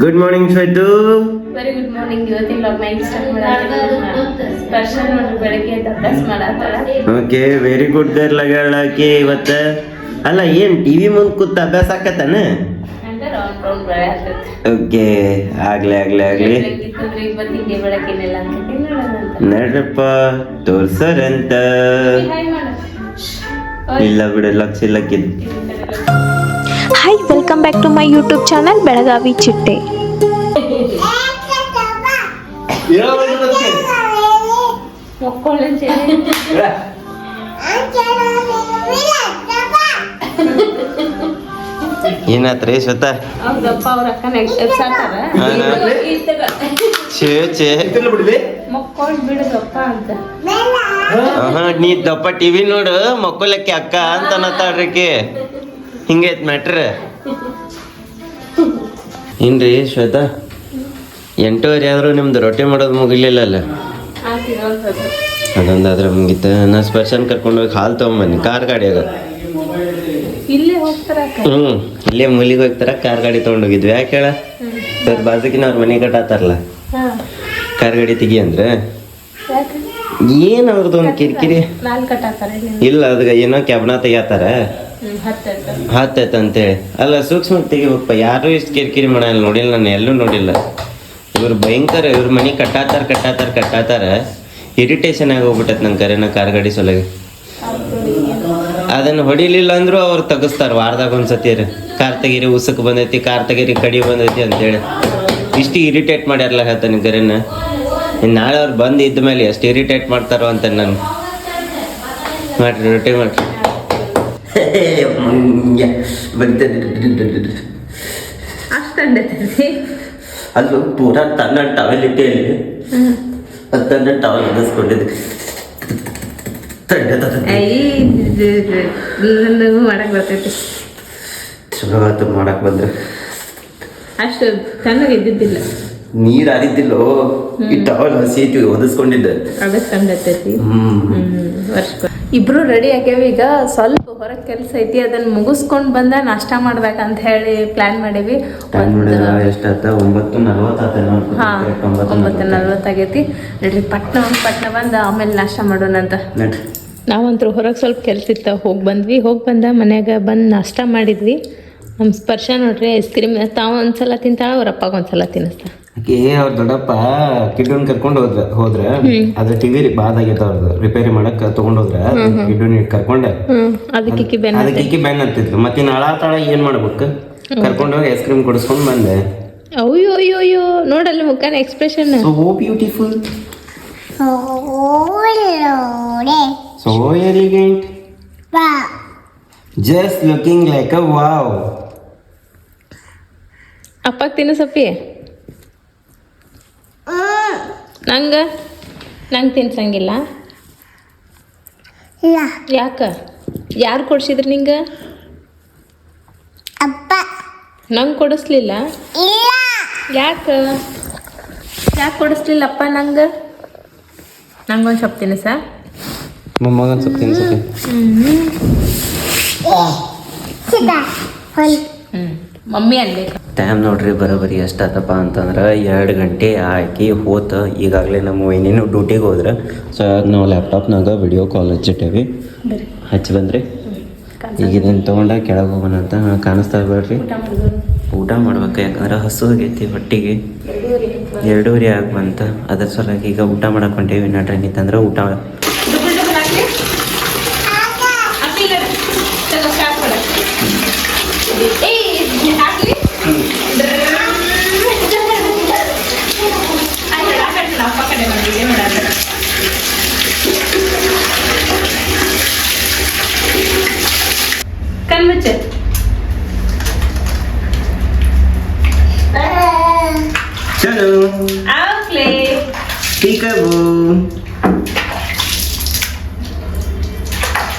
Good morning Shwetu very good morning ಇವತ್ತಿನ log night start ಮಾಡೋಣ special ಒಂದು ಬೆಳಗ್ಗೆ ಎದ್ದು ಅಭ್ಯಾಸ ಮಾಡತ್ತಾಳ ಓಕೆ ವೆರಿ ಗುಡ್ ಗರ್ಲ್ ಲಗಳಕ್ಕೆ ಇವತ್ತು. ಅಲ್ಲ ಏನ್ ಟಿವಿ ಮುಂದೆ ಕೂತ ಅಭ್ಯಾಸ ಆಕತ್ತಾನ? ಓಕೆ ಆಗ್ಲಿ ಆಗ್ಲಿ ಆಗ್ಲಿ. ನಡ್ರಪ್ಪ ತೋರ್ಸರಂತ. ಇಲ್ಲ ಬಿಡು ಲಕ್ಷ ಇಲ್ಲಕ್ಕಿದ್ hi welcome back to my YouTube channel Belagavi ಚಿಟ್ಟೆ ಏನಾತ್ರಿ ಆಹಾ, ನೀ ದಪ್ಪ ಟಿವಿ ನೋಡು ಮಕ್ಕಳಕ್ಕೆ ಅಕ್ಕ ಅಂತ ಅನ್ನತ್ತಾಳ್ರಿಕಿ ಮ್ಯಾಟ್ರ ಮ್ಯಾಟ್ರ್ ಏನ್ರಿ ಶ್ವೇತಾ? ಎಂಟೂವರೆ ಆದರೂ ನಿಮ್ದು ರೊಟ್ಟಿ ಮಾಡೋದು ಮುಗಿಲಿಲ್ಲಲ್ಲ ಅಲ್ಲ? ಅದೊಂದಾದ್ರೆ ಮುಗೀತ. ನಾ ಸ್ಪರ್ಶನ್ ಕರ್ಕೊಂಡು ಹೋಗಿ ಹಾಲು ತೊಗೊಂಬನ್ನಿ. ಕಾರ್ ಗಾಡಿಯಾಗ ಹ್ಞೂ ಇಲ್ಲೇ ಮೂಲಿಗೆ ಹೋಗ್ತಾರ ಕಾರ್ ಗಾಡಿ ತೊಗೊಂಡೋಗಿದ್ವಿ ಯಾಕೆ ಹೇಳ? ಇವ್ರ ಬಾಜುಕಿನ ಅವ್ರ ಮನೆ ಕಟ್ಟಾತಾರಲ್ಲ? ಕಾರ್ ಗಾಡಿ ತೆಗಿ ಅಂದ್ರೆ? ಏನು ಅವ್ರದ್ದು ಒಂದು ಕಿರಿಕಿರಿ? ಇಲ್ಲ. ಅದಕ್ಕೆ ಏನೋ ಕ್ಯಾಬ್ನ ತೆಗಿತಾರ ಹ್ಮ್ ಹತ್ತೈತೆ. ಅಂತೇಳಿ ಅಲ್ಲ, ಸೂಕ್ಷ್ಮ ತೆಗಿಬೇಕಪ್ಪ. ಯಾರು ಇಷ್ಟು ಕಿರಿಕಿರಿ ಮಾಡಲ್ಲ. ನೋಡಿಲ್ಲ ನಾನು, ಎಲ್ಲೂ ನೋಡಿಲ್ಲ. ಇವ್ರು ಭಯಂಕರ, ಇವ್ರ ಮನೆ ಕಟ್ಟಾತಾರ ಕಟ್ಟಾತಾರ ಕಟ್ಟಾತಾರ. ಇರಿಟೇಷನ್ ಆಗಿ ಹೋಗ್ಬಿಟ್ಟೈತೆ ನನ್ನ ಕರೆನ ಕಾರ್ ಗಾಡಿ ಸೊಲಗೆ ಅದನ್ನು ಹೊಡಿಲಿಲ್ಲ ಅಂದರೂ ಅವ್ರು ತೆಗಿಸ್ತಾರೆ ವಾರದಾಗ ಒಂದ್ಸತಿ. ಕಾರ್ ತೆಗೀರಿ ಉಸಕ್ ಬಂದೈತಿ, ಕಾರ್ ತೆಗೀರಿ, ಕಡಿ ಬಂದೈತಿ ಅಂತೇಳಿ. ಇಷ್ಟು ಇರಿಟೇಟ್ ಮಾಡ್ಯಾರಲ್ಲ ಹೇಳ್ತಾನೆ ಕರೆನ. ನಾಳೆ ಅವ್ರು ಬಂದು ಇದ್ದ ಮೇಲೆ ಎಷ್ಟು ಇರಿಟೇಟ್ ಮಾಡ್ತಾರೋ ಅಂತ ನಾನು. ಮಾಡಿರಿ ರೊಟ್ಟಿ ಮಾಡ್ರಿ. ಅಷ್ಟಂಡೈತಿ ಅಲ್ಲೂ ಪೂರಾ ತನ್ನ ಟವೆಲ್ ಅದ್ ತನ್ನ ಟವೆಲ್ ಒದಿಸ್ಕೊಂಡಿದ್ದು ನನಗೂ ಮಾಡಕ್ ಬರ್ತೈತಿ. ಚಲೋ ಮಾಡಕ್ ಬಂದ್ರೆ ಅಷ್ಟು ತಣ್ಣಗೆ ಇದ್ದಿದ್ದಿಲ್ಲ ನೀರ್ ಹರಿದಿಲ್ಲೋ ಈ ಟವಲ್ ಹಸಿ ಐತಿ ವರ್ಷ. ಇಬ್ರು ರೆಡಿ ಆಗ್ಯಾವ ಈಗ ಸ್ವಲ್ಪ ಹೊರಗೆ ಕೆಲಸ ಐತಿ ಅದನ್ನ ಮುಗಿಸ್ಕೊಂಡ್ ಬಂದ ನಾಷ್ಟ ಮಾಡ್ಬೇಕಂತ ಹೇಳಿ ಪ್ಲಾನ್ ಮಾಡೀವಿ. ಒಂಬತ್ತು ನಲ್ವತ್ತಾಗೈತಿ ನಡ್ರಿ ಪಟ್ನ ಒಂದ್ ಪಟ್ನ ಬಂದ ಆಮೇಲೆ ನಾಷ್ಟ ಮಾಡೋಣ ಅಂತ. ನಾವಂತೂ ಹೊರಗೆ ಸ್ವಲ್ಪ ಕೆಲಸ ಇತ್ತ ಹೋಗಿ ಬಂದ್ವಿ. ಹೋಗಿ ಬಂದ ಮನ್ಯಾಗ ಬಂದು ನಾಷ್ಟ ಮಾಡಿದ್ವಿ. ನಮ್ಮ ಸ್ಪರ್ಶ ನೋಡ್ರಿ ಐಸ್ ಕ್ರೀಮ್ ತಾವ ಒಂದ್ಸಲ ತಿಂತಾಳ ಅವ್ರ ಅಪ್ಪಾಗ ಒಂದ್ಸಲ ತಿನ್ನಿಸ್ತಾ ಆಕಿ ಅವ್ರ ದೊಡ್ಡಪ್ಪ ಕಿಡ್ಡನ್ ಕರ್ಕೊಂಡು ಹೋದ್ರ ಹೋದ್ರ ಅದ್ರ ಟಿವಿ ಬಾದಾಗೈತ ಅವ್ರದ್ದು ರಿಪೇರಿ ಮಾಡಕ್ ತಗೊಂಡ್ ಹೋದ್ರ ಕಿಡ್ಡನ್ ಕರ್ಕೊಂಡ. ಅದಕ್ಕೆ ಇಕ್ಕಿ ಬ್ಯಾನ್ ಅಂತಿದ್ರು ಮತ್ತೆ ಇನ್ನು ಅಳಾತಾಳ ಏನ್ ಮಾಡ್ಬೇಕು? ಕರ್ಕೊಂಡು ಹೋಗಿ ಐಸ್ ಕ್ರೀಮ್ ಕೊಡಿಸ್ಕೊಂಡ್ ಬಂದೆ. ಅಯ್ಯೋ ಅಯ್ಯೋ ಅಯ್ಯೋ ನೋಡಲ್ಲ ಮುಖನ expression so beautiful so elegant just looking like a wow ಅಪ್ಪಾಗ ತಿನ್ನಿಸಪ್ಪಿ ನಂಗ? ನಂಗೆ ತಿನ್ಸಂಗಿಲ್ಲ. ಯಾಕ? ಯಾರು ಕೊಡಿಸಿದ್ರು ನಿಂಗೆ? ಅಪ್ಪ. ನಂಗೆ ಕೊಡಿಸ್ಲಿಲ್ಲ. ಯಾಕ? ಯಾಕೆ ಕೊಡಿಸ್ಲಿಲ್ಲಪ್ಪ ನಂಗೆ? ನಂಗೊಂದು ಸ್ವಲ್ಪ ತಿನ್ನಿಸ. ಮೊಮ್ಮಗನ್ ಸ್ವಲ್ಪ ತಿನ್ಸಕ್ಕೆ ಹ್ಞೂ ಮಮ್ಮಿ ಅನ್ಬೇಕು. ಟೈಮ್ ನೋಡ್ರಿ ಬರೋಬ್ಬರಿ ಎಷ್ಟಾತಪ್ಪ ಅಂತಂದ್ರೆ ಎರಡು ಗಂಟೆ ಹಾಕಿ ಹೋತ. ಈಗಾಗಲೇ ನಮ್ಮ ಏನೇನು ಡ್ಯೂಟಿಗೆ ಹೋದ್ರೆ. ಸೊ ನಾವು ಲ್ಯಾಪ್ಟಾಪ್ನಾಗ ವಿಡಿಯೋ ಕಾಲ್ ಹಚ್ಚಿಟ್ಟೇವಿ. ಹಚ್ಚಿ ಬಂದ್ರಿ. ಈಗ ಇದನ್ನು ತೊಗೊಂಡ ಕೆಳಗೆ ಹೋಗೋಣ ಅಂತ. ಕಾಣಿಸ್ತಾ ಬೇಡ್ರಿ ಊಟ ಮಾಡ್ಬೇಕು ಯಾಕಂದ್ರೆ ಹಸು ಆಗೈತಿ ಹೊಟ್ಟಿಗೆ. ಎರಡೂವರೆ ಆಗಿ ಬಂತ. ಅದ್ರ ಸಲುವಾಗಿ ಈಗ ಊಟ ಮಾಡಕ್ಕೆ ಹೊಂಟೇವಿ. ನಡ್ರಿ ಏನಿತ್ತಂದ್ರೆ ಊಟ ಕಣ್ಮುಚ್ಚೆ ಚಲೋ ಆಗ್ಲೇ ಪೀಕಬು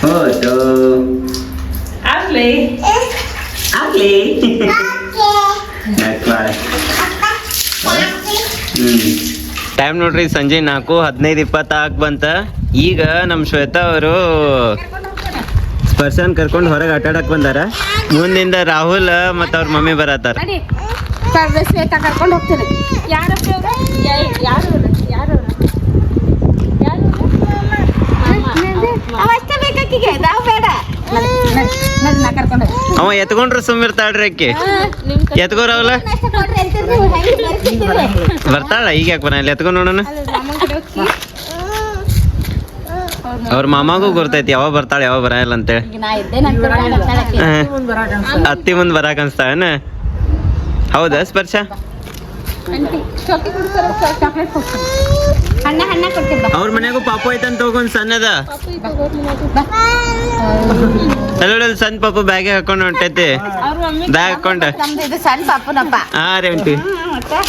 ಫೋಟೋ ಆಗ್ಲೇ ಆಗ್ಲಿ ಟೈಮ್ ನೋಡ್ರಿ ಸಂಜೆ ನಾಲ್ಕು ಹದಿನೈದು ಇಪ್ಪತ್ತಾಕ್ ಬಂತ. ಈಗ ನಮ್ಮ ಶ್ವೇತಾ ಅವರು ಸ್ಪರ್ಶನ್ ಕರ್ಕೊಂಡು ಹೊರಗೆ ಆಟಾಡಕ್ ಬಂದಾರ. ಮುಂದಿಂದ ರಾಹುಲ್ ಮತ್ತು ಅವ್ರ ಮಮ್ಮಿ ಬರತ್ತಾರ. ಶ್ವೇತಾ ಕರ್ಕೊಂಡು ಹೋಗ್ತೀನಿ. ಯಾರಪ್ಪ ಇವ್ರು? ಯಾರು ಯಾರು ಯಾರು ಇವ್ರು? ಅವ ಅಷ್ಟೇ ಬೇಕಾಕಿಗೆ? ನಾವು ಬೇಡ. ಅವ ಎತ್ಕೊಂಡ್ರೆ ಸುಮ್ಮಿರ್ತಾಳ್ರಿ ಅಕ್ಕಿ. ಎತ್ಕೋರವಲ್ಲ? ಬರ್ತಾಳ ಈಗ ಯಾಕೆ ಬರಲ್ಲ? ಎತ್ಕೊಂಡ್ ನೋಡೋಣ. ಅವ್ರ ಮಾಮಾಗೂ ಗೊತ್ತೈತಿ ಯಾವಾಗ ಬರ್ತಾಳೆ ಯಾವಾಗ ಬರಲ್ಲ ಅಂತೇಳಿ. ಅತ್ತಿ ಮುಂದ್ ಬರಾಕ್ ಅನ್ಸ್ತಾವೇನ? ಹೌದಾ ಸ್ಪರ್ಶ? ಆಂಟಿ, ಚಾಕ್ಲೇಟ್ ಕೊಡ್ತಾರ? ಚಾಕ್ಲೇಟ್ ಕೊಡ್ತೀನಿ ಹಣ್ಣ ಹಣ್ಣ ಕೊಡ್ತೀನಿ ಬಾ. ಅವ್ರ ಮನೆಗೂ ಪಾಪು ಐತಂತ ಹೋಗೊಂದ್ ಸಣ್ಣ ಬಾ. ಅಲ್ಲೊಳಲ್ ಸಣ್ಣ ಪಾಪ ಬ್ಯಾಗ್ ಹಾಕೊಂಡು ಹೊಂಟೈತಿ. ಬ್ಯಾಗ್ ಹಾಕೊಂಡ. ನಮ್ದು ಇದು ಸಣ್ಣ ಪಾಪುನಪ್ಪ. ಹಾ ರೀ ಅಂಟಿ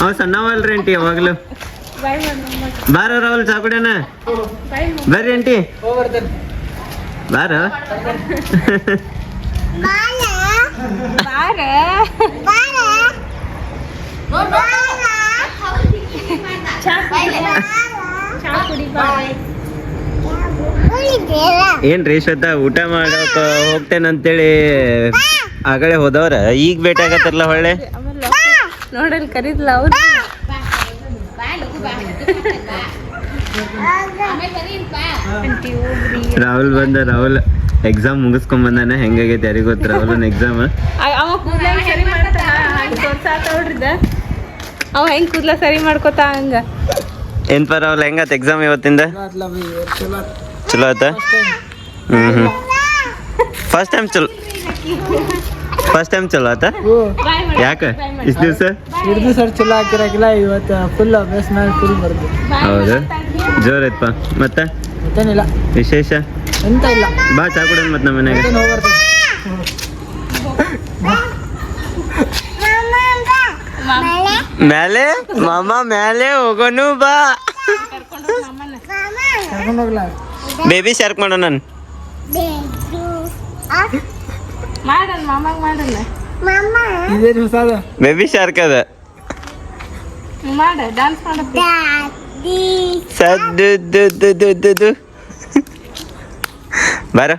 ಅವ್ ಸಣ್ಣವಲ್ರಿ ಅಂಟಿ ಯಾವಾಗ್ಲೂ. ಬಾರ ರಾಹುಲ್ ಚಾ ಅಂಟಿ ಬಾರ? ಬಾರ? ಬಾರ? ಏನ್ರಿ ಶ್ವೇತಾ ಊಟ ಮಾಡೋಕ ಹೋಗ್ತೇನಂತೇಳಿ ಆಗಳೆ ಹೋದವ್ರ? ಈಗ ಭೇಟಿ ಆಗತ್ತಾರಲ್ಲ ಹೊಳ್ಳೆ? ನೋಡಲ್ ಕರೀದ್ಲ ಅವ್ರು. ರಾಹುಲ್ ಬಂದ ರಾಹುಲ್ ಎಕ್ಸಾಮ್ ಮುಗಿಸ್ಕೊಂಡ್ ಬಂದಾನೆ. ಹೆಂಗಾಗೈತೆ ಯಾರಿಗ ಗೊತ್ತ? ರಾಹುಲ್ ಎಕ್ಸಾಮ್ ಅವ ಹೆಂಗ್ ಕೂದ್ಲ ಸರಿ ಮಾಡ್ಕೋತಾ ಹಂಗ. ಏನ್ಪ ರಾಹುಲ್ ಹೆಂಗಾತ ಎಕ್ಸಾಮ್ ಇವತ್ತಿಂದ? ಚಲೋ ಆಯ್ತಾ? ಹ್ಮ್ ಹ್ಮ್. ಫಸ್ಟ್ ಟೈಮ್ ಚಲೋ ಫಸ್ಟ್ ಟೈಮ್ ಚಲೋ ಆತ ಯಾಕೆ? ಇಷ್ಟು ದಿವಸ? ಹಿಡಿದು ಸರ್ ಚಲೋ ಹಾಕಿರಾಕಿಲ್ಲ ಇವತ್ತು ಫುಲ್ ಅಭ್ಯಾಸ ಮಾಡಿ ಫುಲ್ ಬರ್ದು. ಹೌದು. ಜೋರ್ ಐತ್ಪ ಮತ್ತ? ಮತ್ತೇನಿಲ್ಲ. ವಿಶೇಷ? ಎಂತ ಇಲ್ಲ. ಬಾ ಚಾ ಕುಡಿಯೋಣ ಮತ್ತೆ ನಮ್ಮ ಮನೆಗೆ. ಮತ್ತೇನು ಮ್ಯಾಲೆ? ಮಾಮ ಮ್ಯಾಲೆ ಹೋಗೋನು ಬಾ. ಬೇಬಿ ಶಾರ್ಕ್ ಮಾಡೋ ನಾನು ಬೇಬಿ ಶಾರ್ಕ್ ಅದ. ಸದ್ದು ಬಾರ.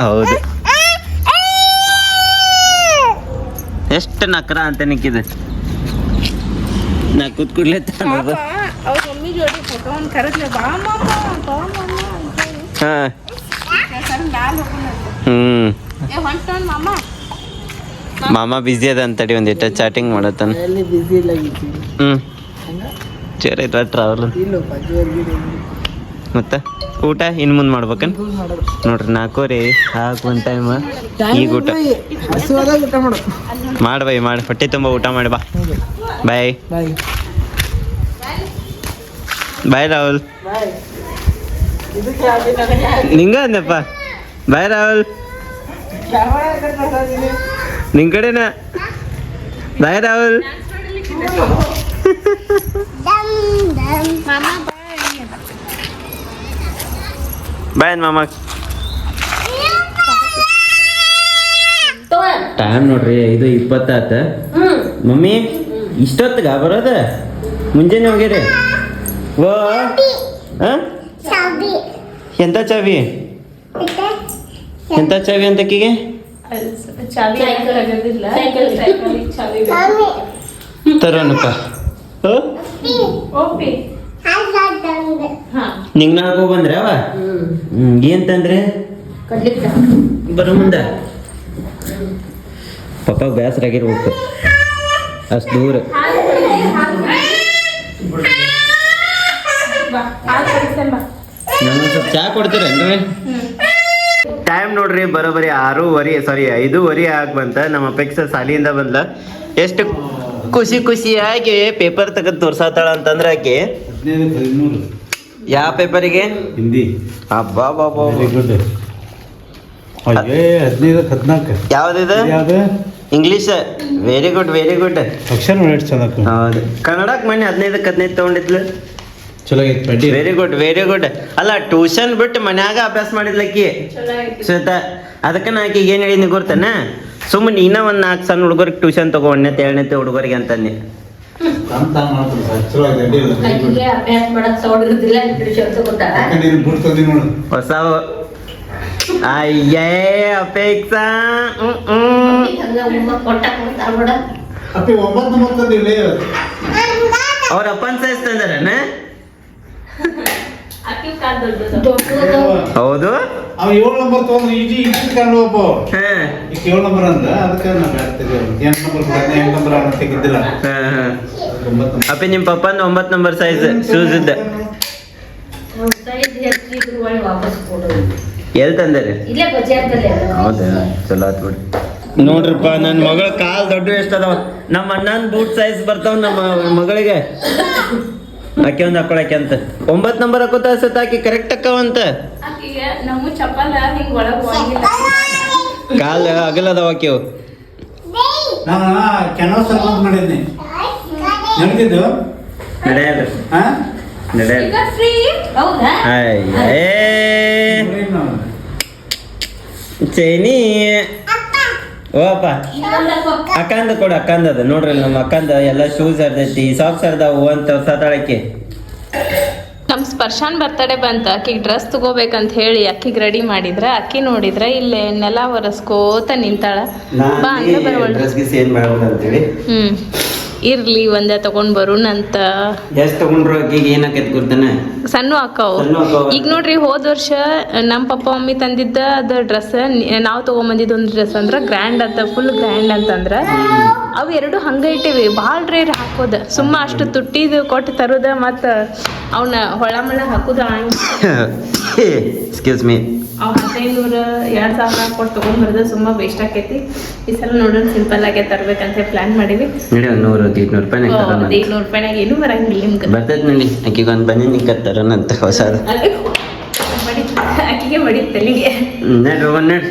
ಹೌದು. ಎಷ್ಟು ನಕ್ರ ಅಂತ ನಿಕ್ಕಿದೆ. ನಾ ಕೂತ್ ಕೂಡ್ಲೆ ಅವ್ರ ಮಮ್ಮಿ ಜೋಡಿ ಫೋಟೋ ಒಂದ್ ಕರೆದ್ಲೆ ಬಾ ಮಾಮ ಬಾ ಮಾಮ ಅಂತ ಹೇಳಿ. ಹಾ. ಸರಿ ಮ್ಯಾಲ್ ಹೋಗೋಣ ಅಂತ. ಹ್ಮ್. ಏ ಹೊಂಟೋನ್ ಮಾಮ. ಮಾಮ ಅದ ಅಂತಡಿ ಒಂದಿಟ್ಟ ಚಾಟಿಂಗ್ ಮಾಡತ್ತಾನ. ಎಲ್ಲಿ ಬಿಸಿ ಇಲ್ಲ ಇದ್ದೀವಿ ಹ್ಮ್. ಚೇರ್ ಐತ್ರ ಟ್ರಾವೆಲ್ ಮತ್ತ? ಊಟ ಇನ್ ಮುಂದ್ ಮಾಡ್ಬೇಕನ್? ನೋಡ್ರಿ ನಾಕೋರಿ ಹಾಕ್ ಒಂದ್ ಟೈಮ್ ಈಗ ಊಟ. ಮಾಡು. ಮಾಡ್ ಬೈ ಮಾಡಿ. ಹೊಟ್ಟೆ ತುಂಬ ಊಟ ಮಾಡಿ ಬಾ. ಬಾಯ್ ಬಾಯ್ ಬಾಯ್ ರಾಹುಲ್ ನಿಂಗ ಅಂದಪ್ಪ ಬಾಯ್ ರಾಹುಲ್ ನಿನ್ ಕಡೆನ? ಬಾಯ್ ರಾಹುಲ್ ಬಾಯ್ ಮಾಮ ಟೈಮ್ ನೋಡ್ರಿ ಐದು ಇಪ್ಪತ್ತಾತ ಮಮ್ಮಿ ಇಷ್ಟೊತ್ತಿಗ ಬರೋದ? ಮುಂಜಾನೆ ಹೋಗ್ಯಾರ ಓ? ಎಂತ ಚಾವಿ? ಎಂತ ಚಾವಿ ಅಂತ ತರೋಣಪ್ಪ. ಹ್ಞೂ ಓಪಿ ಹಾ ನಿಂಗ್ ನಾಲ್ಕು ಬಂದ್ರೆ ಅವ? ಏನ್ ತಂದ್ರೆ? ಬರೋ ಮುಂದ. ಪಪ್ಪ ಬೇಸರ ಆಗಿರ್ಬೇಕು. ಅಷ್ಟು ದೂರ. ನಂಗೆ ಸ್ವಲ್ಪ ಚಾ ಕೊಡ್ತೀರೇನ್ರಿ ಟೈಮ್ ನೋಡ್ರಿ ಬರೋಬರಿ ಆರೂವರೆ ಸಾರಿ ಐದೂವರೆ ಆಗಿ ಬಂತ ನಮ್ಮ ಅಪೇಕ್ಷೆ ಸಾಲಿಯಿಂದ ಬಂದ್ಲ. ಎಷ್ಟು ಖುಷಿ ಖುಷಿಯಾಗಿ ಪೇಪರ್ ತೆಗೆದು ತೋರ್ಸಾತಾಳ ಅಂತಂದ್ರೆ ಆಕೆ? ಯಾವ ಪೇಪರಿಗೆ? ಹಿಂದಿ. ಅಬ್ಬಾ ಬಾಬಾ ವೆರಿ ಗುಡ್ ಅಯ್ಯೇ ಹದಿನೈದು ಹದಿನಾಲ್ಕು. ಯಾವ್ದಿದೆ? ಯಾವ್ದು? English very good very good ಅಕ್ಷರ ನೋಡಿ ಚೆನ್ನಾಗಿ ಹೌದು. ಕನ್ನಡಕ್ಕೆ ಮೊನ್ನೆ ಹದಿನೈದಕ್ಕೆ ಹದಿನೈದು ತಗೊಂಡಿದ್ಲು. ಚಲೋ ಆಗೈತೆ ಪಡ್ಡಿ ವೆರಿ ಗುಡ್ ವೆರಿ ಗುಡ್ ಅಲ್ಲ ಟ್ಯೂಷನ್ ಬಿಟ್ಟು ಮನ್ಯಾಗ ಅಭ್ಯಾಸ ಮಾಡಿದ್ಲಕ್ಕಿ ಶ್ವೇತಾ ಅದಕ್ಕೆ ನಾ ಆಕಿಗೆ ಏನು ಹೇಳಿದ್ನಿ ಗೊತ್ತೇನ? ಸುಮ್ಮನೆ ಇನ್ನ ಒಂದು ನಾಲ್ಕು ಸಣ್ಣ ಹುಡುಗರಿಗೆ ಟ್ಯೂಷನ್ ತಗೋ ಒಂದನೇ ಏಳನೇ ಹುಡುಗರಿಗೆ ಅಂತಂದೆ. ಹೊಸ ಅಯ್ಯೇ ಅಪೇಕ್ಷಾ. ಅವ್ರ ಅಪ್ಪನ ಸೈಜ್ ತಂದಾರನ ಹೌದು? ಅವ ಏಳು ನಂಬರ್ ಒಂಬತ್ ಈಜಿ ಇಷ್ಟು ಕಂಡು ಒಬ್ಬ. ಹಾ. ಈಗ ಏಳು ನಂಬರ್ ಅಂದ ಅದಕ್ಕೆ ನಾವು ಹೇಳ್ತಿದ್ವಿ ಎಂಟು ನಂಬರ್ ಕೊಡೋದು ಎಂಟು ನಂಬರ್ ಅವನ ತೆಗಿದ್ದಿಲ್ಲ ಹಾ ಹಾ. ಒಂಬತ್ತು ನಂಬರ್ ಅಪ್ಪಿ ನಿಮ್ಮ ಪಪ್ಪನ ಒಂಬತ್ತು ನಂಬರ್ ಸೈಜ್ ಶೂಸ್ ಇದ್ದ. ಎಲ್ಲಿ ತಂದ್ರಿ? ಇಲ್ಲೇ ಬಜಾರ್ದಲ್ಲಿ. ಹೌದಾ? ಚಲೋ ಆತ್ ಬಿಡಿ. ನೋಡ್ರಪ್ಪ ನನ್ನ ಮಗಳ ಕಾಲ್ ದೊಡ್ಡ ಎಷ್ಟು ಅದಾವ. ನಮ್ಮ ಅಣ್ಣನ ಬೂಟ್ ಸೈಜ್ ಬರ್ತಾವ ನಮ್ಮ ಮಗಳಿಗೆ. ಆಕೆ ಒಂದು ಹಾಕೊಳಕ್ಕೆ ಅಂತ. ಒಂಬತ್ತು ನಂಬರ್ ಹಾಕೋತ ಸತ್ ಆಕಿ ಕರೆಕ್ಟ್ ಅಕ್ಕವಂತ ಕಾಲ ನಮ್ಮ ಚಪ್ಪಲ ಹಿಂಗ್ ಒಳಗ್ ಹೋಗಿಲ್ಲ. ಕಾಲ್ ಅಗಲದವ ಆಕಿವು ನಡೆಯಲ್ಲ ಹಾ ನಡೆಯಲ್ಲ ಫ್ರೀ ಹೌದಾ? ಅಯ್ಯೇ ಚೈನಿ. ಓಪ್ಪ ಅಕ್ಕಂದ ಕೊಡು ಅಕ್ಕಂದ ಅದ ನೋಡ್ರಿ ನಮ್ಮ ಅಕ್ಕಂದ ಎಲ್ಲ ಶೂಸ್ ಹರ್ದೈತಿ ಸಾಕ್ಸ್ ಹರ್ದಾವು ಅಂತ ಸತಾಳಕ್ಕೆ. ನಮ್ಮ ಸ್ಪರ್ಶಾನ್ ಬರ್ತಡೇ ಬಂತ ಅಕ್ಕಿಗೆ ಡ್ರೆಸ್ ತಗೋಬೇಕಂತ ಹೇಳಿ ಅಕ್ಕಿಗೆ ರೆಡಿ ಮಾಡಿದ್ರ ಅಕ್ಕಿ ನೋಡಿದ್ರ ಇಲ್ಲೇ ನೆಲ ಒರೆಸ್ಕೋತ ನಿಂತಾಳ. ಬಾ ಅಂದ್ರೆ ಬರವಳ ಡ್ರೆಸ್ ಗಿಸ್ ಏನ್ ಅಂತ ಅಂತೇಳಿ ಹ್ಮ್. ಇರ್ಲಿ ಒಂದೇ ತಗೊಂಡ್ ಬರೋಣಂತ ಅಂತ ತಗೊಂಡ್ರು ಈಗ ಏನ್ ಆಕೈತಿ ಗೊತ್ತಾನೆ? ಸಣ್ಣ ಅಕ್ಕವು. ಅಕ್ಕಾವು. ಈಗ ನೋಡ್ರಿ ಹೋದ ವರ್ಷ ನಮ್ಮ ಪಪ್ಪ ಮಮ್ಮಿ ತಂದಿದ್ದ ಅದ ಡ್ರೆಸ್ ನಾವು ತಗೊಂಬಂದಿದ್ದ ಒಂದು ಡ್ರೆಸ್ ಅಂದ್ರ ಗ್ರ್ಯಾಂಡ್ ಅಂತ ಫುಲ್ ಗ್ರ್ಯಾಂಡ್ ಅಂತಂದ್ರೆ ಅವು ಎರಡು ಹಂಗ ಇಟ್ಟಿವಿ. ಭಾಳ ರೇರ್ ಹಾಕೋದ. ಸುಮ್ಮ ಅಷ್ಟು ತುಟ್ಟಿದು ಕೊಟ್ಟು ತರೋದ ಮತ್ತ ಅವನ್ನ ಹೊಳ ಮಳ ಹಾಕುದ ಎಕ್ಸ್ಕ್ಯೂಸ್ ಮೀ ಅವ್ ಹದಿನೈದು ಎರಡ್ ಸಾವಿರ ಕೊಟ್ಟು ತಗೊಂಡ್ಬರ್ದ ಸುಮ್ಮ ವೇಸ್ಟ್ ಆಕೈತಿ. ಈ ಸಲ ನೋಡೋಣ ಸಿಂಪಲ್ ಆಗೇ ತರ್ಬೇಕಂತ ಪ್ಲಾನ್ ಮಾಡೀವಿ. ನೋಡಿ ಒಂದ್ ನೂರು ಐದ್ನೂರು ರೂಪಾಯಿ ಐದ್ನೂರು ರೂಪಾಯಿನಾಗ ಏನೂ ಬರಂಗಿಲ್ಲ ನಿಮ್ಗೆ. ಬರ್ತೈತೆ ನೋಡಿ ಆಕಿಗೆ ಒಂದು ಬನ್ನಿ ನಿಕ್ಕತ್ತಾರನಂತ ಹೊಸದು ಮಡಿ ಆಕಿಗೆ ಮಡಿ ತಲೆಗೆ. ನೋಡಿ ಹೋಗೋಣ ನೋಡಿ.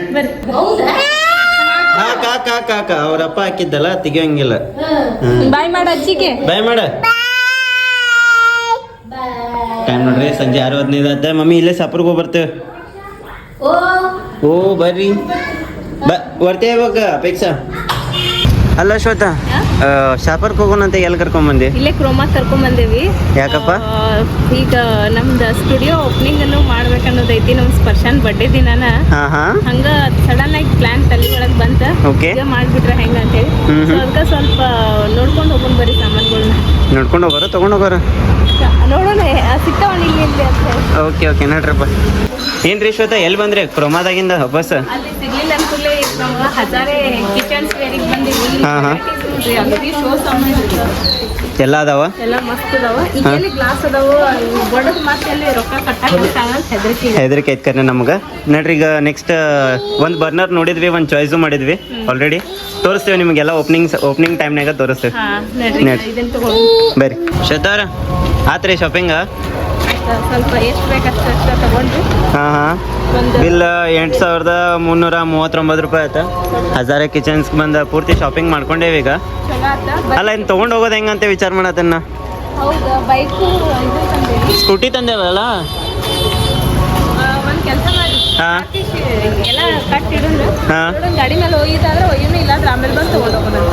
ಕಾಕ ಕಾಕ ಅವ್ರಪ್ಪ ಹಾಕಿದ್ದಲ್ಲ ತೆಗಿಯಂಗಿಲ್ಲ. ಬಾಯ್ ಮಾಡ ಅಜ್ಜಿಗೆ. ಬಾಯ್ ಮಾಡ. ಟೈಮ್ ನೋಡ್ರಿ, ಸಂಜೆ ಆರು ಹದಿನೈದು ಆದ ಮಮ್ಮಿ, ಇಲ್ಲೇ ಸಪ್ರಗ್ ಬರ್ತೇವೆ ಓ, ಬರ್ರಿ. ಬರ್ತೇವೆ ಇವಾಗ, ಅಪೇಕ್ಷಾ. ಅಲ್ಲ, ಶ್ವೇತಾ. ಶಾಪರ್ಗೆ ಹೋಗೋಣ ಅಂತ ಎಲ್ಲಿ ಕರ್ಕೊಂಬಂದಿ? ಇಲ್ಲೇ ಕ್ರೋಮಾ ಕರ್ಕೊಂಡ್ ಬಂದೇವಿ ಯಾಕಪ್ಪ ಈಗ ನಮ್ದು ಸ್ಟುಡಿಯೋ ಓಪನಿಂಗ್ ಅನ್ನು ಮಾಡ್ಬೇಕನ್ನೋದೈತಿ ನಮ್ ಸ್ಪರ್ಶನ್ ಬರ್ಡೇ ದಿನಾನ. ಹಾ ಹಾ. ಹಂಗ ಸಡನ್ ಆಗಿ ಪ್ಲಾನ್ ತಲೆ ಒಳಗ್ ಬಂತ. ಮಾಡ್ಬಿಟ್ರ ಈಗ ಮಾಡ್ಬಿಟ್ರೆ ಹೆಂಗ ಅಂತ ಹೇಳಿ ಅದಕ್ಕೆ ಸ್ವಲ್ಪ ನೋಡ್ಕೊಂಡು ಹೋಗೋಣ ಬರೀ ಸಾಮಾನುಗಳನ್ನ ನೋಡ್ಕೊಂಡು ಹೋಗೋರ ತಗೊಂಡು ಹೋಗೋರ? ನೋಡೋಣ ಆ, ಸಿಗ್ತಾವಲ್ಲ ಇಲ್ಲಿ ಇಲ್ಲಿ ಅಂತ. ಓಕೆ ಓಕೆ ನೋಡ್ರಪ್ಪ. ಏನ್ರಿ ಶ್ವೇತಾ ಎಲ್ಲಿ ಬಂದ್ರಿ? ಕ್ರೋಮಾದಾಗಿಂದ ಬಸ್ ಅಲ್ಲಿ ಸಿಗ್ಲಿಲ್ಲ ಅನ್ಕೂಲೆ ಕಿಚನ್ ಹಜಾರೆ ಕಿಚನ್ಸ್ ವೇರಿಗೆ ಬಂದಿವಿ ಅಗದಿ ಶೋ ಸಾಮಾನು ಎಲ್ಲ ಅದಾವ ಎಲ್ಲ ಮಸ್ತ್ ಅದಾವ. ಈಗೇಲಿ ಗ್ಲಾಸ್ ಅದಾವ. ಬಡದ್ ಮತ್ತೆ ಅಲ್ಲಿ ರೊಕ್ಕ ಕಟ್ಟಾಕ ಹೆದರಿಕೆ ಹೆದರಿಕೆ ಐತ್ ಕರೆ ನಮ್ಗೆ. ನೋಡ್ರಿ ಈಗ ನೆಕ್ಸ್ಟ್ ಒಂದು ಬರ್ನರ್ ನೋಡಿದ್ವಿ ಒಂದು ಚಾಯ್ಸು ಮಾಡಿದ್ವಿ ಆಲ್ರೆಡಿ ತೋರಿಸ್ತೇವೆ ನಿಮಗೆಲ್ಲ ಓಪನಿಂಗ್ ಓಪನಿಂಗ್ ಟೈಮ್ನಾಗ ತೋರಿಸ್ತೇವೆ. ಬರ್ರಿ. ಶ್ವೇತಾವ್ರ ಆತ್ರಿ ಶಾಪಿಂಗ ಸ್ವಲ್ಪ ಎಷ್ಟು ಬೇಕಷ್ಟು ಅಷ್ಟು ತಗೊಂಡ್ರಿ ಹಾಂ ಹಾಂ. ಬಿಲ್ ಎಂಟು ಸಾವಿರದ ಮುನ್ನೂರ ಮೂವತ್ತೊಂಬತ್ತು ರೂಪಾಯಿ ಆಯ್ತು? ಹಜಾರ ಕಿಚನ್ಸ್ ಬಂದ ಪೂರ್ತಿ ಶಾಪಿಂಗ್ ಮಾಡ್ಕೊಂಡೇವಿ ಈಗ. ಅಲ್ಲ ಇನ್ನು ತೊಗೊಂಡು ಹೋಗೋದು ಹೆಂಗಂತ ವಿಚಾರ ಮಾಡತ್ತನ್ನ? ಸ್ಕೂಟಿ ತಂದೇವಲ್ಲ?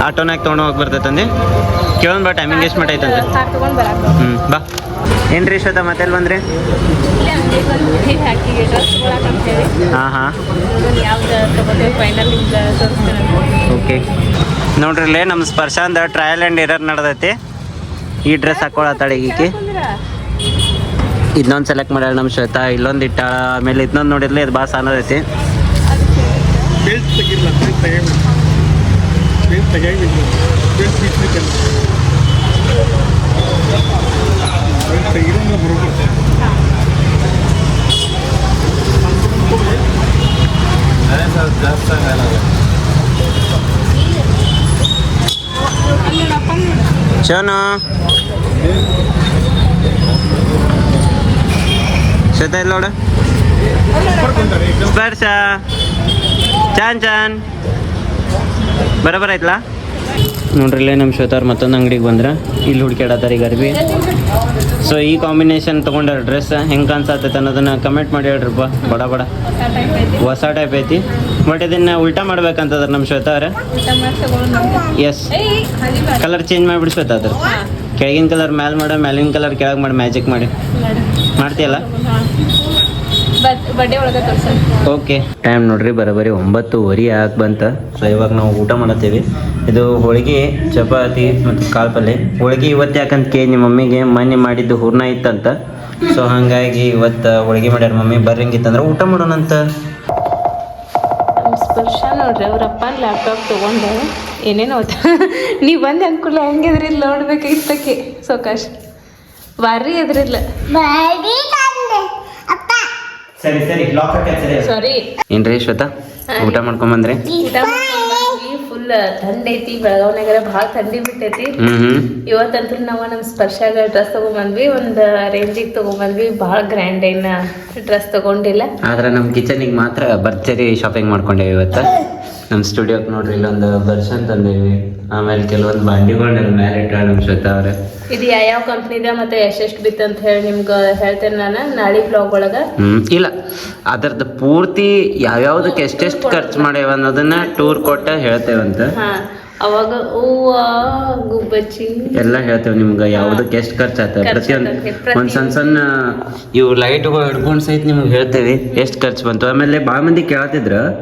ಆಟೋನಾಗ ತೊಗೊಂಡು ಹೋಗಿ ಬರ್ತೈತಂದು? ಕೇಳೋಣ ಬಾ ಟೈಮಿಂಗ್ ಎಷ್ಟು ಮಟ್ಟ ಐತಂತ? ಹ್ಞೂ ಬಾ. ಏನ್ರಿ ಶ್ವೇತಾ ಮತ್ತೆ ಎಲ್ಲಿ ಬಂದ್ರಿ? ಹಾ ಹಾ. ಓಕೆ. ನೋಡ್ರಿ ಇಲ್ಲೇ ನಮ್ಮ ಸ್ಪರ್ಶಾಂದ ಟ್ರಯಲ್ ಆ್ಯಂಡ್ ಎರರ್ ನಡೆದೈತಿ. ಈ ಡ್ರೆಸ್ ಹಾಕೊಳತ್ತಾಳ ಈಗೀಕಿ ಇದನ್ನೊಂದು ಸೆಲೆಕ್ಟ್ ಮಾಡ್ಯಾಳ ನಮ್ಮ ಶ್ವೇತಾ ಇಲ್ಲೊಂದು ಇಟ್ಟಾಳ ಆಮೇಲೆ ಇದನ್ನೊಂದು ನೋಡಿದ್ಲೆ ಇದು ಭಾಳ ಸಾನದೈತಿ ಶೋನು. ಶ್ವೇತಾ ಇಲ್ಲ ನೋಡು. ಸ್ಪರ್ಶ. ಚಾನ್ ಚಾನ್. ಬರೋಬರ ಐತ್ಲಾ ನೋಡ್ರಿ ಇಲ್ಲೇ ನಮ್ಮ ಶ್ವೇತಾರ್ ಮತ್ತೊಂದು ಅಂಗಡಿಗೆ ಬಂದ್ರೆ. ಇಲ್ಲಿ ಹುಡ್ಕ್ಯಾಡತ್ತಾರ ಈಗ ಅರ್ಬಿ. ಸೊ ಈ ಕಾಂಬಿನೇಷನ್ ತೊಗೊಂಡ ಡ್ರೆಸ್ ಹೆಂಗೆ ಕಾಣಿಸತ್ತೈತೆ ಅನ್ನೋದನ್ನು ಕಮೆಂಟ್ ಮಾಡಿ ಹೇಳ್ರಪ್ಪ ಬಡ ಬಡ. ಹೊಸ ಟೈಪ್ ಐತಿ. ಬಟ್ ಇದನ್ನ ಉಲ್ಟಾ ಮಾಡ್ಬೇಕಂತದ್ರ ನಮ್ಮ ಶ್ವೇತಾ ಅವ್ರೆ. ಎಸ್ ಕಲರ್ ಚೇಂಜ್ ಮಾಡಿಬಿಡಿ ಶ್ವೇತಾ ಅದ್ರ ಕೆಳಗಿನ ಕಲರ್ ಮ್ಯಾಲ್ ಮಾಡ, ಮ್ಯಾಲಿನ ಕಲರ್ ಕೆಳಗೆ ಮಾಡಿ ಮ್ಯಾಜಿಕ್ ಮಾಡಿ. ಮಾಡ್ತೀಯಲ್ಲ? ಒಳಗೆ ಓಕೆ ಟೈಮ್ ನೋಡ್ರಿ ಬರೋಬ್ಬರಿ ಒಂಬತ್ತುವರೆ ಆಗಿ ಬಂತ. ಸೊ ಇವಾಗ ನಾವು ಊಟ ಮಾಡತ್ತೀವಿ. ಇದು ಹೋಳಿಗೆ ಚಪಾತಿ ಮತ್ತು ಕಾಳು ಪಲ್ಯ ಹೋಳಿಗೆ ಇವತ್ತು ಯಾಕಂತ ಕೇಳಿ ನಿಮ್ಮ ಮಮ್ಮಿಗೆ ಮೊನ್ನೆ ಮಾಡಿದ್ದು ಹೂರ್ಣ ಇತ್ತಂತ. ಸೊ ಹಾಗಾಗಿ ಇವತ್ತು ಹೋಳಿಗೆ ಮಾಡ್ಯಾರ ಮಮ್ಮಿ. ಬರ್ರಂಗಿತ್ತಂದ್ರೆ ಊಟ ಮಾಡೋಣಂತ ಸ್ಪರ್ಶ ನೋಡ್ರಿ ಅವ್ರಪ್ಪ ಲ್ಯಾಪ್ಟಾಪ್ ತೊಗೊಂಡು ಏನೇನು ಓದ್ತ ನೀವು ಬಂದು ಅನುಕೂಲ ಹೆಂಗಿದ್ರಿಲ್ಲ ನೋಡ್ಬೇಕಾಗಿತ್ತಕ್ಕೆ ಸೋಕಾಶ್ ಭಾರಿ ಎದ್ರಿಲ್ಲ ಸರಿ ಸರಿ ಲಾಕ್ ಸಾರಿ ಏನ್ರಿ ಶ್ವೇತಾ? ಊಟ ಮಾಡ್ಕೊಂಬಂದ್ರಿ ಊಟ ಫುಲ್ ಥಂಡಿ ಐತಿ. ಬೆಳಗಾವ್ನಾಗರ ಭಾಳ ಥಂಡಿ ಬಿಟ್ಟೈತಿ. ಇವತ್ತಂತೂ ನಾವು ನಮ್ಮ ಸ್ಪರ್ಶಾಗ ಡ್ರೆಸ್ ತಗೊಂಡ್ಬಂದ್ವಿ ಒಂದು ರೇಂಜಿಗೆ ತಗೊಂಡ್ಬಂದ್ವಿ ಭಾಳ ಗ್ರ್ಯಾಂಡ್ ಏನ ಡ್ರೆಸ್ ತಗೊಂಡಿಲ್ಲ. ಆದ್ರೆ ನಮ್ಮ ಕಿಚನಿಗೆ ಮಾತ್ರ ಭರ್ಜರಿ ಶಾಪಿಂಗ್ ಮಾಡ್ಕೊಂಡೇವಿ ಇವತ್ತು. ನಮ್ಮ ಸ್ಟುಡಿಯೋಕ್ಕೆ ನೋಡ್ರಿ ಇಲ್ಲೊಂದು ಬರ್ಷನ್ ತಂದೇವಿ ಆಮೇಲೆ ಕೆಲವೊಂದು ಬಾಂಡಿಗಳನ್ನೆಲ್ಲ ಮೇಲೆ ಇಟ್ಟಾಳ ನಮ್ಮ ಶ್ವೇತಾ ಅವ್ರೆ. ಇದು ಯಾವ ಕಂಪ್ನಿದ ಮತ್ತೆ ಎಷ್ಟೆಷ್ಟು ಬಿತ್ತು ಅಂತ ಹೇಳಿ ನಿಮ್ಗೆ ಹೇಳ್ತೇನೆ ನಾನು ನಾಳೆ ಬ್ಲಾಗ್ ಒಳಗೆ. ಇಲ್ಲ. ಅದರದ್ದು ಪೂರ್ತಿ ಯಾವ್ಯಾವ್ದಕ್ಕೆ ಎಷ್ಟೆಷ್ಟು ಖರ್ಚು ಮಾಡ್ಯಾವ ಅನ್ನೋದನ್ನ ಟೂರ್ ಕೊಟ್ಟ ಹೇಳ್ತೇವಂತ. ಹಾ. ಅವಾಗ ಹೂವ ಗುಬ್ಬಚ್ಚಿ. ಎಲ್ಲ ಹೇಳ್ತೇವೆ ನಿಮ್ಗೆ ಯಾವ್ದಕ್ಕೆ ಎಷ್ಟು ಖರ್ಚು ಆಗ್ತದೆ. ಪ್ರತಿಯೊಂದು ಒಂದು ಸಣ್ಣ ಸಣ್ಣ ಇವು ಲೈಟ್ಗಳು ಹಿಡ್ಕೊಂಡು ಸಹಿತ ನಿಮ್ಗೆ ಹೇಳ್ತೇವೆ ಎಷ್ಟು ಖರ್ಚು ಬಂತು. ಆಮೇಲೆ ಭಾಳ ಮಂದಿ ವಾಲ್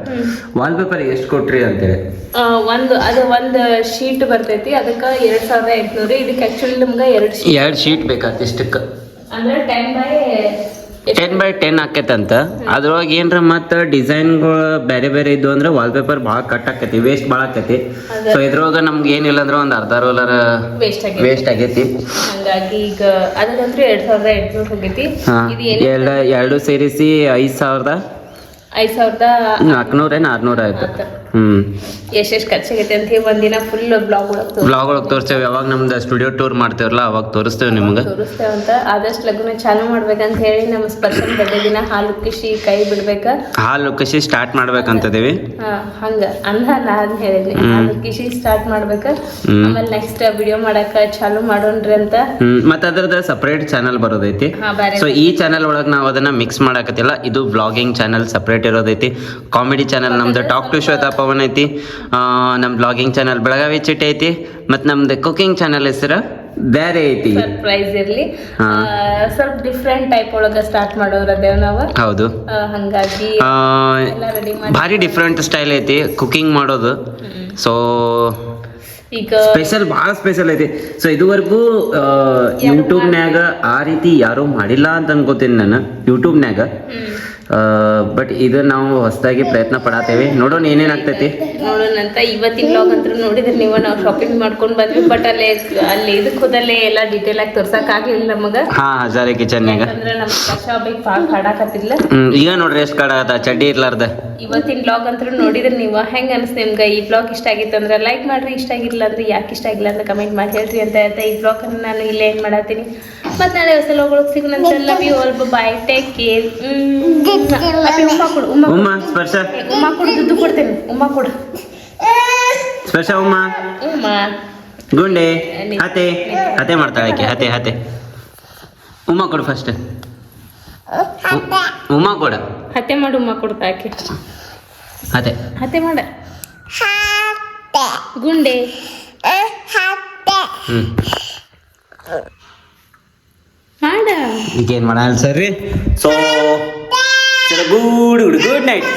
ವಾಲ್ಪೇಪರ್ ಎಷ್ಟು ಕೊಟ್ರಿ ಅಂತೇಳಿ. ಒಂದು ಅದು ಒಂದು ಶೀಟ್ ಬರ್ತೈತಿ ಅದಕ್ಕೆ ಎರಡ್ ಸಾವಿರದ ಎಂಟುನೂರು. ಇದಕ್ಕೆ ಆಕ್ಚುಲಿ ನಿಮ್ಗೆ ಎರಡು ಶೀಟ್ ಎರಡು ಶೀಟ್ ಬೇಕಾಗ್ತದೆ ಇಷ್ಟಕ್ಕೆ. ಅಂದ್ರೆ ten by ten by ten ಅಂತ ಅದ್ರೊಳಗೆ ಏನ್ರ ಮತ್ತ ಡಿಸೈನ್ಗಳು ಬೇರೆ ಬೇರೆ ಇದ್ವು ಅಂದ್ರೆ ವಾಲ್ಪೇಪರ್ ಭಾಳ ಕಟ್ ಆಕೈತಿ ವೇಸ್ಟ್ ಭಾಳ ಆಕೈತಿ. ಸೊ ಇದ್ರೊಳಗೆ ನಮ್ಗೆ ಏನಿಲ್ಲ ಅಂದ್ರೆ ಒಂದು ಅರ್ಧ ರೋಲರ್ ವೇಸ್ಟ್ ಆಗಿ ವೇಸ್ಟ್ ಆಗೈತಿ. ಹಂಗಾಗಿ ಈಗ ಎರಡ್ ಸಾವಿರದ ಎಂಟುನೂರು ಹೋಗೈತಿ. ಎರಡು ಸೇರಿಸಿ ಐದು ಸಾವಿರದ ಐದ್ ಸಾವಿರದ ನಾಲ್ಕುನೂರೇನು ಆರ್ನೂರ ಆಯ್ತು. ಹ್ಮ್. ಎಷ್ಟೆಷ್ಟು ಖರ್ಚಾಗೈತೆ ಅಂತ ಹೇಳಿ ಒಂದಿನ ಫುಲ್ ಬ್ಲಾಗ್ ಬ್ಲಾಗ್ ಒಳಗೆ ತೋರಿಸ್ತೇವೆ. ಯಾವಾಗ ನಮ್ದು ಸ್ಟುಡಿಯೋ ಟೂರ್ ಮಾಡ್ತೇವಲ್ಲ ಅವಾಗ ತೋರಿಸ್ತೇವೆ ನಿಮ್ಗೆ. ಅಂತ. ಆದಷ್ಟು ಲಗ್ನ ಚಾಲು ಮಾಡ್ಬೇಕಂತ ಹೇಳಿ ನಮ್ಮ ಸ್ಪರ್ಶನ್ ಬಡ್ಡೆ ದಿನ ಹಾಲು ಕಿಶಿ ಕೈ ಬಿಡ್ಬೇಕ. ಹಾಲು ಕಸಿ ಸ್ಟಾರ್ಟ್ ಮಾಡ್ಬೇಕಂತದೇವಿ ಹಂಗ. ಅಂದ ನಾನು ಹೇಳಿದ್ನಿ. ಹಾಲು ಕಿಶಿ ಸ್ಟಾರ್ಟ್ ಮಾಡ್ಬೇಕ. ಆಮೇಲೆ ನೆಕ್ಸ್ಟ್ ವಿಡಿಯೋ ಮಾಡಕ ಚಾಲು ಮಾಡೋಣ್ರಿ ಅಂತ. ಮತ್ತೆ ಅದರದ ಸಪ್ರೇಟ್ ಚಾನಲ್ ಬರೋದೈತಿ. ಸೊ ಈ ಚಾನಲ್ ಒಳಗೆ ನಾವು ಅದನ್ನ ಮಿಕ್ಸ್ ಮಾಡಕತ್ತಿಲ್ಲ. ಇದು ಬ್ಲಾಗಿಂಗ್ ಚಾನಲ್ ಸಪ್ರೇಟ್ ಇರೋದೈತಿ ಕಾಮಿಡಿ ಚಾನಲ್ ನಮ್ದು ಟಾಕ್ ಟು ಶ್ವೇತಾ ಪವನ್ ಐತಿ. ನಮ್ ಬ್ಲಾಗಿಂಗ್ ಚಾನಲ್ ಬೆಳಗಾವಿ ಚಿಟ್ಟೆ ಐತಿ. ಮತ್ತು ನಮ್ದು ಕುಕಿಂಗ್ ಚಾನಲ್ ಹೆಸರು ಬೇರೆ ಐತಿ. ಸರ್ಪ್ರೈಸ್ ಇರ್ಲಿ. ಸ್ವಲ್ಪ ಡಿಫ್ರೆಂಟ್ ಟೈಪ್ ಒಳಗ ಸ್ಟಾರ್ಟ್ ಮಾಡೋರದೇವ್ ನಾವು. ಹೌದು. ಹಂಗಾಗಿ ಭಾರಿ ಡಿಫ್ರೆಂಟ್ ಸ್ಟೈಲ್ ಐತಿ ಕುಕಿಂಗ್ ಮಾಡೋದು. ಸೊ ಈಗ ಸ್ಪೆಷಲ್ ಭಾಳ ಸ್ಪೆಷಲ್ ಐತಿ. ಸೊ ಇದುವರೆಗೂ ಯೂಟ್ಯೂಬ್ನ್ಯಾಗ ಆ ರೀತಿ ಯಾರೂ ಮಾಡಿಲ್ಲ ಅಂತ ಅನ್ಕೋತೀನಿ ನಾನು ಯೂಟ್ಯೂಬ್ನ್ಯಾಗ ಬಟ್ ಇದು ನಾವು ಹೊಸದಾಗಿ ಪ್ರಯತ್ನ ಪಡಾತೇವೆ. ನೋಡೋಣ ಏನೇನ್ ಆಗ್ತೈತಿ ನೋಡೋಣಂತ ಇವತ್ತಿನ ಬ್ಲಾಗ್ ಅಂತ ನೋಡಿದ್ರೆ ನೀವು ನಾವು ಶಾಪಿಂಗ್ ಮಾಡ್ಕೊಂಡು ಬಂದ್ವಿ ಬಟ್ ಅಲ್ಲಿ ಅಲ್ಲಿ ಇದಕ್ಕೆ ಹೋದಲ್ಲೇ ಎಲ್ಲ ಡೀಟೇಲ್ ಆಗಿ ತೋರ್ಸಕ್ ಆಗಿಲ್ಲ ನಮಗ. ಹಾ ಹಜಾರೆ ಕಿಚನ್ಯಾಗ ಅಂದ್ರೆ ನಮ್ಮ ಶಾಪಿಂಗ್ ಪಾಕ್ ಹಾಡಾಕತ್ತಿಲ್ಲ ಹ್ಮ್ ಈಗ ನೋಡ್ರಿ ಎಷ್ಟು ಕಡ ಆಗತ್ತ ಚಡ್ಡಿ ಇರ್ಲಾರ್ದ? ಇವತ್ತಿನ ಬ್ಲಾಗ್ ಅಂತ ನೋಡಿದ್ರೆ ನೀವು ಹೆಂಗ ಅನ್ಸ್ತು ನಿಮ್ಗೆ? ಈ ಬ್ಲಾಗ್ ಇಷ್ಟ ಆಗಿತ್ತು ಅಂದ್ರೆ ಲೈಕ್ ಮಾಡ್ರಿ ಇಷ್ಟ ಆಗಿಲ್ಲ ಅಂದ್ರೆ ಯಾಕೆ ಇಷ್ಟ ಆಗಿಲ್ಲ ಅಂತ ಕಮೆಂಟ್ ಮಾಡಿ ಹೇಳ್ರಿ ಅಂತ ಹೇಳ್ತಾ ಈ ಬ್ಲಾಗ್ ಅನ್ನು ನಾನು ಇಲ್ಲೇ ಏನು ಮಾಡತ್ತೀನಿ. ಮತ್ತೆ ನಾಳೆ ಹೊಸ ಲೋಗಳಿಗೆ ಸಿಗೋಣಂತ love you all bye take care ಉಮ್ಮ ಕೊಡು ಉಮ್ಮ ಉಮ್ಮ ಸ್ಪರ್ಶ. ಉಮ್ಮ ಕೊಡು ದುಡ್ಡು ಕೊಡ್ತೇನೆ ಉಮ್ಮ ಕೊಡು. ಸ್ಪರ್ಶ ಉಮ್ಮ. ಉಮ್ಮ. ಗುಂಡೆ ಹತೆ. ಹತೆ ಮಾಡ್ತಾಳೆ ಆಕೆ ಹತೆ ಹತೆ. ಉಮ್ಮ ಕೊಡು ಫಸ್ಟ್ ಉಮ್ಮ ಕೊಡ. ಹತ್ತೆ ಮಾಡು ಉಮ್ಮ ಕೊಡ್ತಾಕೆ ಅದೇ. ಹತ್ತೆ ಮಾಡ. ಗುಂಡೆ. ಮಾಡ. ಈಗೇನ್ ಮಾಡಲ್ಲ ಸರಿ? So good good good night